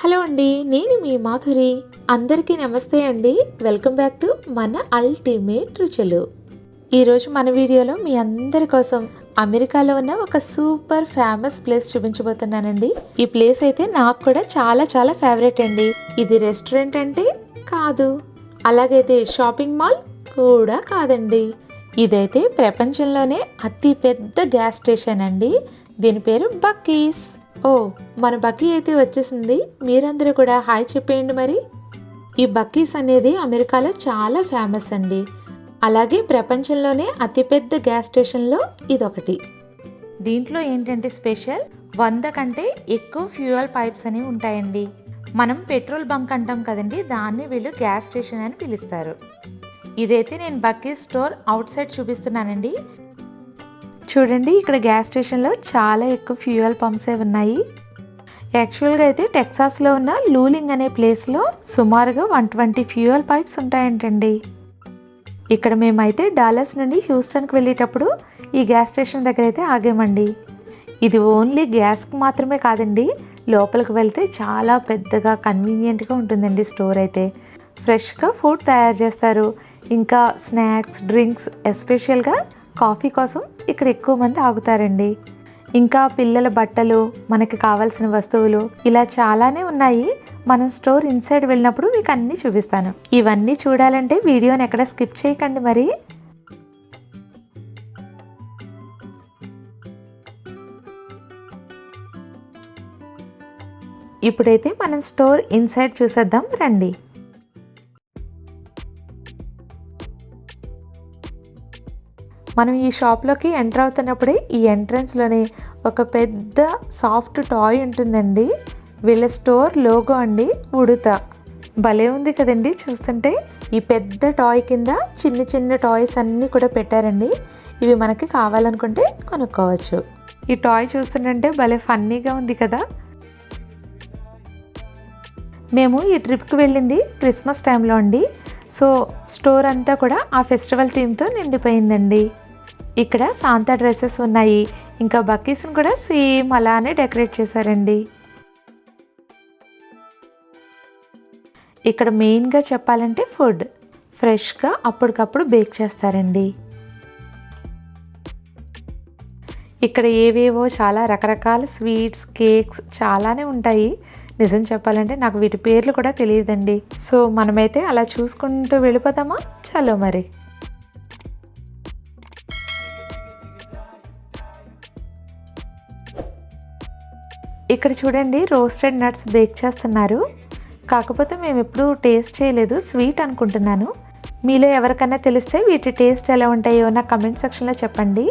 Hello అండి నేను మీ మాధురి. అందరికీ నమస్తే అండి. వెల్కమ్ బ్యాక్ టు మన అల్టిమేట్ రుచులు. ఈరోజు మన వీడియోలో మీ అందరి కోసం అమెరికాలో ఉన్న ఒక సూపర్ ఫేమస్ ప్లేస్ చూపించబోతున్నానండి. ఈ ప్లేస్ అయితే నాకు కూడా చాలా చాలా ఫేవరెట్ అండి. ఇది రెస్టారెంట్ అంటే కాదు. అలాగైతే షాపింగ్ మాల్ కూడా కాదండి. ఇదైతే ప్రపంచంలోనే అతి పెద్ద గ్యాస్ స్టేషన్ అండి. దీని పేరు బక్కీస్. ఓ మన బక్కీ అయితే వచ్చేసింది. మీరందరూ కూడా హాయ్ చెప్పేయండి మరి. ఈ బక్కీస్ అనేది అమెరికాలో చాలా ఫేమస్ అండి. అలాగే ప్రపంచంలోనే అతిపెద్ద గ్యాస్ స్టేషన్లో ఇదొకటి. దీంట్లో ఏంటంటే స్పెషల్? వంద కంటే ఎక్కువ ఫ్యూయల్ పైప్స్ అని ఉంటాయండి. మనం పెట్రోల్ బంక్ అంటాం కదండి దాన్ని వీళ్ళు గ్యాస్ స్టేషన్ అని పిలుస్తారు. ఇదైతే నేను బక్కీ స్టోర్ అవుట్ సైడ్ చూపిస్తున్నానండి. చూడండి ఇక్కడ గ్యాస్ స్టేషన్లో చాలా ఎక్కువ ఫ్యూయల్ పంప్సే ఉన్నాయి. యాక్చువల్గా అయితే టెక్సాస్లో ఉన్న లూలింగ్ అనే ప్లేస్లో సుమారుగా వన్ ట్వంటీ ఫ్యూయల్ పైప్స్ ఉంటాయంటండి. ఇక్కడ మేమైతే డాలర్స్ నుండి హ్యూస్టన్కి వెళ్ళేటప్పుడు ఈ గ్యాస్ స్టేషన్ దగ్గర అయితే ఆగామండి. ఇది ఓన్లీ గ్యాస్కి మాత్రమే కాదండి లోపలికి వెళ్తే చాలా పెద్దగా కన్వీనియంట్గా ఉంటుందండి స్టోర్ అయితే. ఫ్రెష్గా ఫుడ్ తయారు చేస్తారు. ఇంకా స్నాక్స్ డ్రింక్స్ ఎస్పెషల్గా కాఫీ కోసం ఇక్కడ ఎక్కువ మంది ఆగుతారండి. ఇంకా పిల్లల బట్టలు మనకి కావాల్సిన వస్తువులు ఇలా చాలానే ఉన్నాయి. మనం స్టోర్ ఇన్సైడ్ వెళ్ళినప్పుడు మీకు అన్నీ చూపిస్తాను. ఇవన్నీ చూడాలంటే వీడియోని ఎక్కడ స్కిప్ చేయకండి మరి. ఇప్పుడైతే మనం స్టోర్ ఇన్సైడ్ చూసేద్దాం రండి. మనం ఈ షాప్లోకి ఎంటర్ అవుతున్నప్పుడే ఈ ఎంట్రన్స్లోనే ఒక పెద్ద సాఫ్ట్ టాయ్ ఉంటుందండి. వీళ్ళ స్టోర్ లోగో అండి ఉడుత. భలే ఉంది కదండి చూస్తుంటే. ఈ పెద్ద టాయ్ కింద చిన్న చిన్న టాయ్స్ అన్నీ కూడా పెట్టారండి. ఇవి మనకి కావాలనుకుంటే కొనుక్కోవచ్చు. ఈ టాయ్ చూస్తుంటే భలే ఫన్నీగా ఉంది కదా. మేము ఈ ట్రిప్కి వెళ్ళింది క్రిస్మస్ టైంలో అండి. సో స్టోర్ అంతా కూడా ఆ ఫెస్టివల్ థీమ్తో నిండిపోయిందండి. ఇక్కడ సాంతా డ్రెస్సెస్ ఉన్నాయి. ఇంకా బక్కీస్ని కూడా సేమ్ అలానే డెకరేట్ చేశారండి. ఇక్కడ మెయిన్గా చెప్పాలంటే ఫుడ్. ఫ్రెష్గా అప్పటికప్పుడు బేక్ చేస్తారండి. ఇక్కడ ఏవేవో చాలా రకరకాల స్వీట్స్ కేక్స్ చాలానే ఉంటాయి. నిజం చెప్పాలంటే నాకు వీటి పేర్లు కూడా తెలియదండి. సో మనమైతే అలా చూసుకుంటూ వెళ్ళిపోతామా చలో మరి. ఇక్కడ చూడండి రోస్టెడ్ నట్స్ బేక్ చేస్తున్నారు. కాకపోతే మేము ఎప్పుడూ టేస్ట్ చేయలేదు స్వీట్ అనుకుంటున్నాను. మీలో ఎవరికైనా తెలిస్తే వీటి టేస్ట్ ఎలా ఉంటాయో నా కమెంట్ సెక్షన్లో చెప్పండి.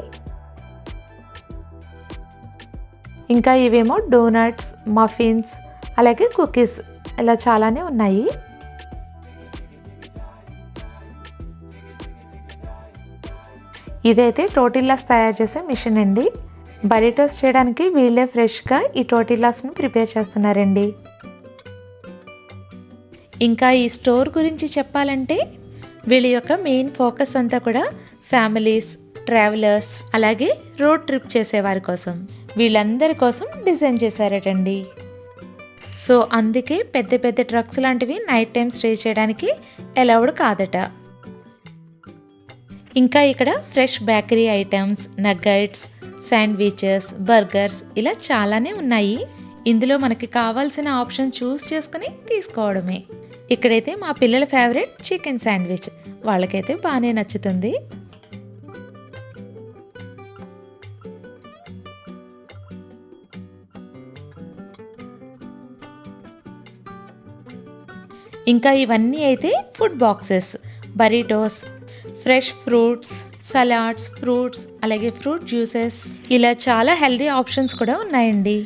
ఇంకా ఇవేమో డోనట్స్ మఫిన్స్ అలాగే కుకీస్ ఇలా చాలానే ఉన్నాయి. ఇదైతే టోటిల్లాస్ తయారు చేసే మిషన్ అండి. బరిటోస్ చేయడానికి వీళ్ళే ఫ్రెష్గా ఈ టోటిలాస్ను ప్రిపేర్ చేస్తున్నారండి. ఇంకా ఈ స్టోర్ గురించి చెప్పాలంటే వీళ్ళ యొక్క మెయిన్ ఫోకస్ అంతా కూడా ఫ్యామిలీస్ ట్రావెలర్స్ అలాగే రోడ్ ట్రిప్ చేసేవారి కోసం. వీళ్ళందరి కోసం డిజైన్ చేశారటండి. సో అందుకే పెద్ద పెద్ద ట్రక్స్ లాంటివి నైట్ టైం స్టే చేయడానికి అలౌడ్ కాదట. ఇంకా ఇక్కడ fresh bakery items nuggets sandwiches burgers ఇలా చాలానే ఉన్నాయి. ఇందులో మనకి కావాల్సిన ఆప్షన్ చూస్ చేసుకుని తీసుకోవడమే. ఇక్కడైతే మా పిల్లల ఫేవరెట్ చికెన్ శాండ్విచ్ వాళ్ళకైతే బాగానే నచ్చుతుంది. ఇంకా ఇవన్నీ అయితే food boxes burritos fresh fruits salads fruits అలాగే ఫ్రూట్ జ్యూసెస్ ఇలా చాలా హెల్దీ ఆప్షన్స్ కూడా ఉన్నాయండి.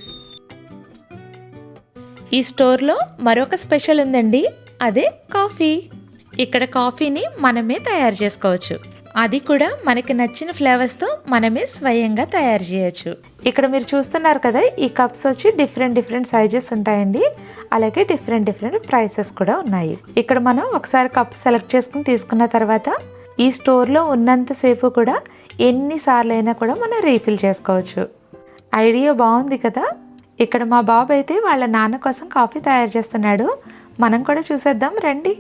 ఈ స్టోర్లో మరొక స్పెషల్ ఉందండి. అదే కాఫీ ఇక్కడ కాఫీని మనమే తయారు చేసుకోవచ్చు. అది కూడా మనకి నచ్చిన ఫ్లేవర్స్తో మనమే స్వయంగా తయారు చేయొచ్చు. ఇక్కడ మీరు చూస్తున్నారు కదా ఈ కప్స్ వచ్చి డిఫరెంట్ డిఫరెంట్ సైజెస్ ఉంటాయండి. అలాగే డిఫరెంట్ డిఫరెంట్ ప్రైసెస్ కూడా ఉన్నాయి. ఇక్కడ మనం ఒకసారి కప్ సెలెక్ట్ చేసుకుని తీసుకున్న తర్వాత ఈ స్టోర్లో ఉన్నంతసేపు కూడా ఎన్నిసార్లు అయినా కూడా మనం రీఫిల్ చేసుకోవచ్చు. ఐడియా బాగుంది కదా? ఇక్కడ మా బాబు అయితే వాళ్ళ నాన్న కోసం కాఫీ తయారు చేస్తున్నాడు. మనం కూడా చూసేద్దాం రండి.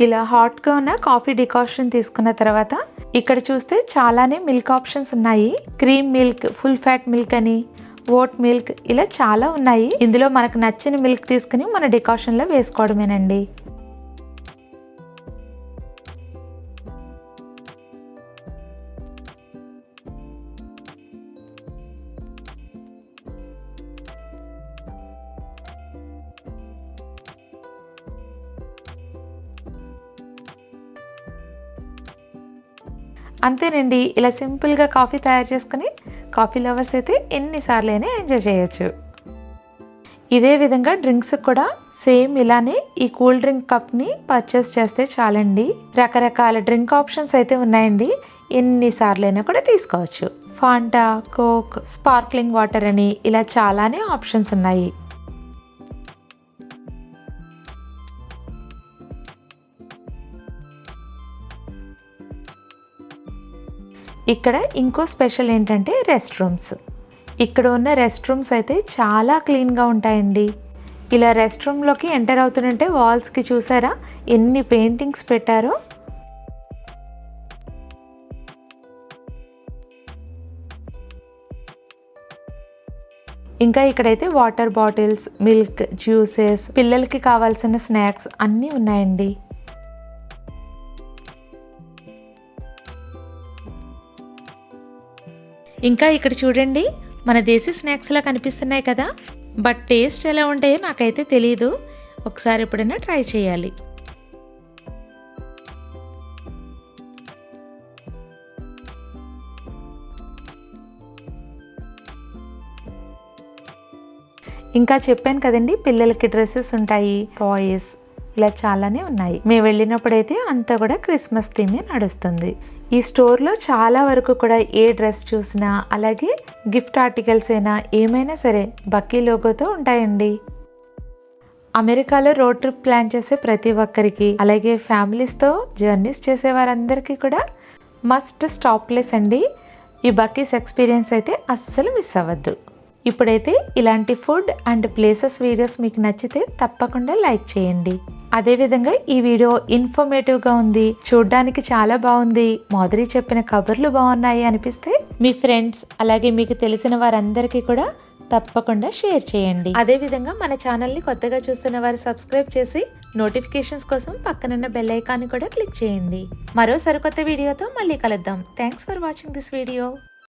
ఇలా హాట్గా ఉన్న కాఫీ డికాషన్ తీసుకున్న తర్వాత ఇక్కడ చూస్తే చాలానే మిల్క్ ఆప్షన్స్ ఉన్నాయి. Cream milk full fat milk అని ఓట్ మిల్క్ ఇలా చాలా ఉన్నాయి. ఇందులో మనకు నచ్చిన మిల్క్ తీసుకుని మన డికాషన్లో వేసుకోవడమేనండి. అంతేనండి ఇలా సింపుల్గా కాఫీ తయారు చేసుకుని కాఫీ లవర్స్ అయితే ఎన్నిసార్లు అయినా ఎంజాయ్ చేయొచ్చు. ఇదే విధంగా డ్రింక్స్ కూడా సేమ్ ఇలానే ఈ కూల్ డ్రింక్ కప్ని పర్చేస్ చేస్తే చాలండి. రకరకాల డ్రింక్ ఆప్షన్స్ అయితే ఉన్నాయండి ఎన్నిసార్లు అయినా కూడా తీసుకోవచ్చు. ఫాంటా కోక్ స్పార్క్లింగ్ వాటర్ అని ఇలా చాలానే ఆప్షన్స్ ఉన్నాయి. ఇక్కడ ఇంకో స్పెషల్ ఏంటంటే రెస్ట్ రూమ్స్ ఇక్కడ ఉన్న రెస్ట్ రూమ్స్ అయితే చాలా క్లీన్గా ఉంటాయండి. ఇలా రెస్ట్ రూమ్లోకి ఎంటర్ అవుతుంటే వాల్స్కి చూసారా? ఎన్ని పెయింటింగ్స్ పెట్టారో? ఇంకా ఇక్కడైతే వాటర్ బాటిల్స్ మిల్క్ జ్యూసెస్ పిల్లలకి కావాల్సిన స్నాక్స్ అన్నీ ఉన్నాయండి. ఇంకా ఇక్కడ చూడండి మన దేశీ స్నాక్స్లా కనిపిస్తున్నాయి కదా. బట్ టేస్ట్ ఎలా ఉంటాయో నాకైతే తెలియదు ఒకసారి ఎప్పుడైనా ట్రై చేయాలి. ఇంకా చెప్పాను కదండి పిల్లలకి డ్రెస్సెస్ ఉంటాయి టాయ్స్. ఇలా చాలానే ఉన్నాయి. మేము వెళ్ళినప్పుడైతే అంతా కూడా క్రిస్మస్ థీమే నడుస్తుంది. ఈ స్టోర్లో చాలా వరకు కూడా ఏ డ్రెస్ చూసినా అలాగే గిఫ్ట్ ఆర్టికల్స్ అయినా ఏమైనా సరే బక్కీ లోగోతో ఉంటాయండి. అమెరికాలో రోడ్ ట్రిప్ ప్లాన్ చేసే ప్రతి ఒక్కరికి అలాగే ఫ్యామిలీస్తో జర్నీస్ చేసే వారందరికీ కూడా మస్ట్ స్టాప్ ప్లేస్ అండి. ఈ బక్కీస్ ఎక్స్పీరియన్స్ అయితే అస్సలు మిస్ అవ్వద్దు. ఇప్పుడైతే ఇలాంటి ఫుడ్ అండ్ ప్లేసెస్ వీడియోస్ మీకు నచ్చితే తప్పకుండా లైక్ చేయండి. అదేవిధంగా ఈ వీడియో ఇన్ఫర్మేటివ్గా ఉంది. చూడ్డానికి చాలా బాగుంది. మాధురి చెప్పిన కబుర్లు బాగున్నాయి అనిపిస్తే మీ ఫ్రెండ్స్ అలాగే మీకు తెలిసిన వారందరికీ కూడా తప్పకుండా షేర్ చేయండి. అదేవిధంగా మన ఛానల్ని కొత్తగా చూస్తున్న వారు సబ్స్క్రైబ్ చేసి నోటిఫికేషన్స్ కోసం పక్కనున్న బెల్ ఐకాన్ని కూడా క్లిక్ చేయండి. మరో సరికొత్త వీడియోతో మళ్ళీ కలుద్దాం. Thanks for watching this video